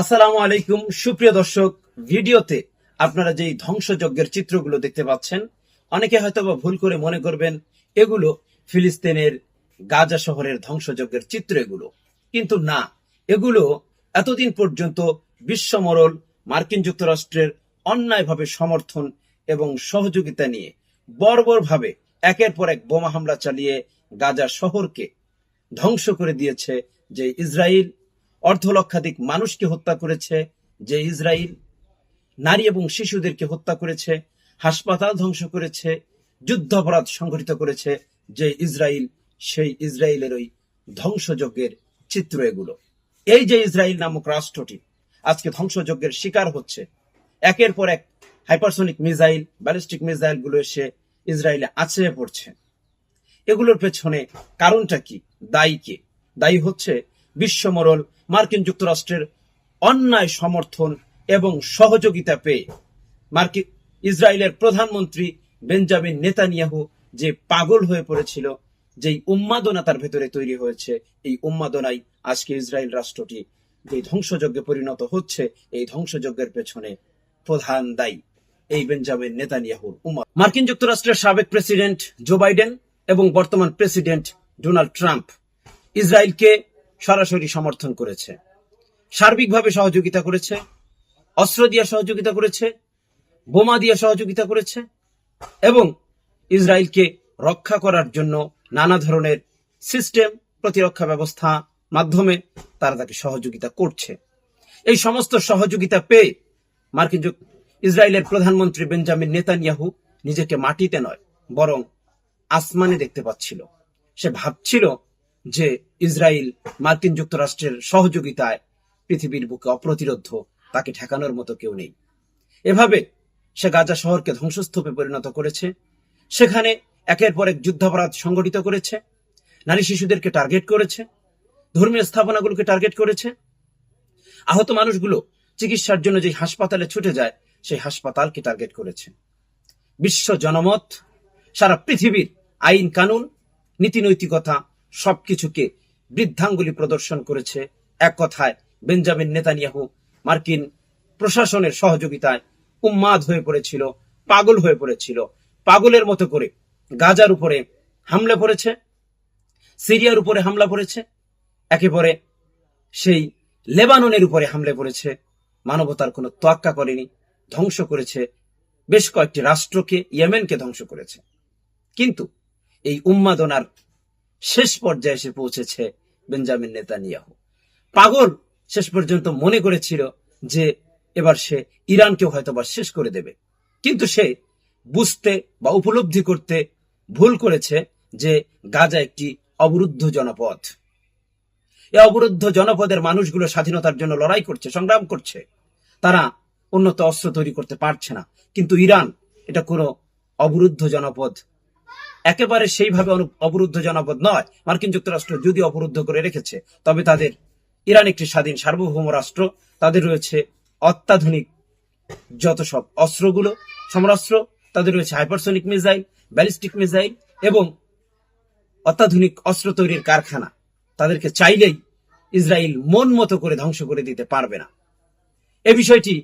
আসসালামু আলাইকুম, সুপ্রিয় দর্শক। ভিডিওতে আপনারা যেই ধ্বংসযজ্ঞের চিত্রগুলো দেখতে পাচ্ছেন, অনেকে হয়তো বা ভুল করে মনে করবেন, এগুলো ফিলিস্তিনের গাজা শহরের ধ্বংসযজ্ঞের চিত্র এগুলো। কিন্তু না, এগুলো এতদিন পর্যন্ত বিশ্বমরল মার্কিন যুক্তরাষ্ট্রের অন্যায়ভাবে সমর্থন এবং সহযোগিতা নিয়ে বর্বরভাবে একের পর এক বোমা হামলা চালিয়ে গাজা শহরকে ধ্বংস করে দিয়েছে যে ইসরায়েল। অর্ধ লক্ষাধিক মানুষকে হত্যা করেছে যে ইসরায়েল নারী এবং শিশুদেরকে হত্যা করেছে, হাসপাতাল ধ্বংস করেছে, যুদ্ধাপরাধ সংঘটিত করেছে যে ইসরায়েল সেই ইসরায়েলের ওই ধ্বংসযজ্ঞের চিত্র এগুলো। এই যে ইসরায়েল নামক রাষ্ট্রটি আজকে ধ্বংসযজ্ঞের শিকার হচ্ছে, একের পর এক হাইপারসোনিক মিসাইল, ব্যালিস্টিক মিসাইলগুলো এসে ইসরায়েলে আছড়ে পড়ছে। এগুলোর পেছনে কারণটা কি, দায়ী কে? দায়ী হচ্ছে বিশ্বমরল মার্কিন যুক্তরাষ্ট্রের অন্যায় সমর্থন এবং সহযোগিতা পেয়ে মার্কিন, ইসরায়েলের প্রধানমন্ত্রী বেঞ্জামিন নেতানিয়াহু যে পাগল হয়ে পড়েছিল, যেই উন্মাদনা তার ভেতরে তৈরি হয়েছে, এই উন্মাদনাই আজকে ইসরায়েল রাষ্ট্রটি যে ধ্বংসযজ্ঞে পরিণত হচ্ছে, এই ধ্বংসযজ্ঞের পেছনে প্রধান দায়ী এই বেঞ্জামিন নেতানিয়াহুর উম্মত। মার্কিন যুক্তরাষ্ট্রের সাবেক প্রেসিডেন্ট জো বাইডেন এবং বর্তমান প্রেসিডেন্ট ডোনাল্ড ট্রাম্প ইসরায়েলকে সরাসরি সমর্থন করেছে। সার্বিকভাবে সহযোগিতা করেছে। অস্ত্র দিয়ে সহযোগিতা করেছে। বোমা দিয়ে সহযোগিতা করেছে। এবং ইসরায়েলকে রক্ষা করার জন্য নানা ধরনের সিস্টেম প্রতিরক্ষা ব্যবস্থা মাধ্যমে তারা তাকে সহযোগিতা করছে। এই সমস্ত সহযোগিতা পেয়ে মার্কিন ইসরায়েলের প্রধানমন্ত্রী বেঞ্জামিন নেতানিয়াহু নিজেকে মাটিতে নয়, বরং আসমানে দেখতে পাচ্ছিল। সে ভাবছিল যে ইসরায়েল মার্কিন যুক্তরাষ্ট্রের সহযোগিতায় পৃথিবীর বুকে অপ্রতিরোধ তাকে ঠেকানোর মতো কেউ নেই। এভাবে সে গাজা শহরকে ধ্বংসস্তূপে পরিণত করেছে। সেখানে একের পর এক যুদ্ধাপরাধ সংগঠিত করেছে। নারী শিশুদেরকে টার্গেট করেছে। ধর্মীয় স্থাপনাগুলোকে টার্গেট করেছে। আহত মানুষগুলো চিকিৎসার জন্য যে হাসপাতালে ছুটে যায়, সেই হাসপাতালকে টার্গেট করেছে। বিশ্ব জনমত, সারা পৃথিবীর আইন কানুন নীতি নৈতিকতা সবকিছুকে বৃদ্ধাঙ্গুলি প্রদর্শন করেছে। এক কথায়, বেঞ্জামিন নেতানিয়াহু মার্কিন প্রশাসনের সহযোগিতায় উন্মাদ হয়ে পড়েছিল, পাগল হয়ে পড়েছিল। পাগলের মতো করে গাজার উপরে হামলা পড়েছে সিরিয়ার উপরে হামলা পড়েছে একেবারে সেই লেবাননের উপরে হামলে পড়েছে মানবতার কোনো তোয়াক্কা করেনি, ধ্বংস করেছে বেশ কয়েকটি রাষ্ট্রকে, ইয়েমেনকে ধ্বংস করেছে। কিন্তু এই উন্মাদনার শেষ পর্যায়ে এসে পৌঁছেছে বেঞ্জামিন নেতানিয়াহু। পাগল শেষ পর্যন্ত মনে করেছিল যে এবার সে ইরানকেও হয়তো বা শেষ করে দেবে। কিন্তু সে বুঝতে বা উপলব্ধি করতে ভুল করেছে যে গাজা একটি অবরুদ্ধ জনপদ। এই অবরুদ্ধ জনপদের মানুষগুলো স্বাধীনতার জন্য লড়াই করছে, সংগ্রাম করছে। তারা উন্নত অস্ত্র তৈরি করতে পারছে না। কিন্তু ইরান এটা কোনো অবরুদ্ধ জনপদ একেবারে সেইভাবে অবরুদ্ধ জনপদ নয়। মার্কিন যুক্তরাষ্ট্র যদি অবরুদ্ধ করে রেখেছে, তবে তাদের ইরান একটি স্বাধীন সার্বভৌম রাষ্ট্র। তাদের রয়েছে অত্যাধুনিক যত সব অস্ত্রগুলো, সমরাস্ত্র, তাদের রয়েছে হাইপারসোনিক মিসাইল, ব্যালিস্টিক মিসাইল এবং অত্যাধুনিক অস্ত্র তৈরির কারখানা। তাদেরকে চাইলেই ইসরায়েল মন মতো করে ধ্বংস করে দিতে পারবে না। এ বিষয়টি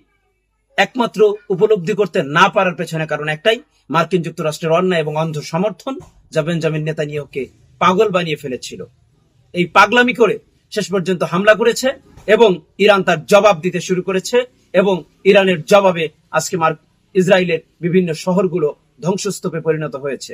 একমাত্র উপলব্ধি করতে না পারার পেছনে কারণ একটাই, মার্কিন যুক্তরাষ্ট্রের অন্যায় এবং অন্ধ সমর্থন যা বেঞ্জামিন নেতানিয়াহুকে পাগল বানিয়ে ফেলেছিল। এই পাগলামি করে শেষ পর্যন্ত হামলা করেছে এবং ইরান তার জবাব দিতে শুরু করেছে এবং ইরানের জবাবে আজকে মার্ক ইসরায়েলের বিভিন্ন শহরগুলো ধ্বংসস্তূপে পরিণত হয়েছে।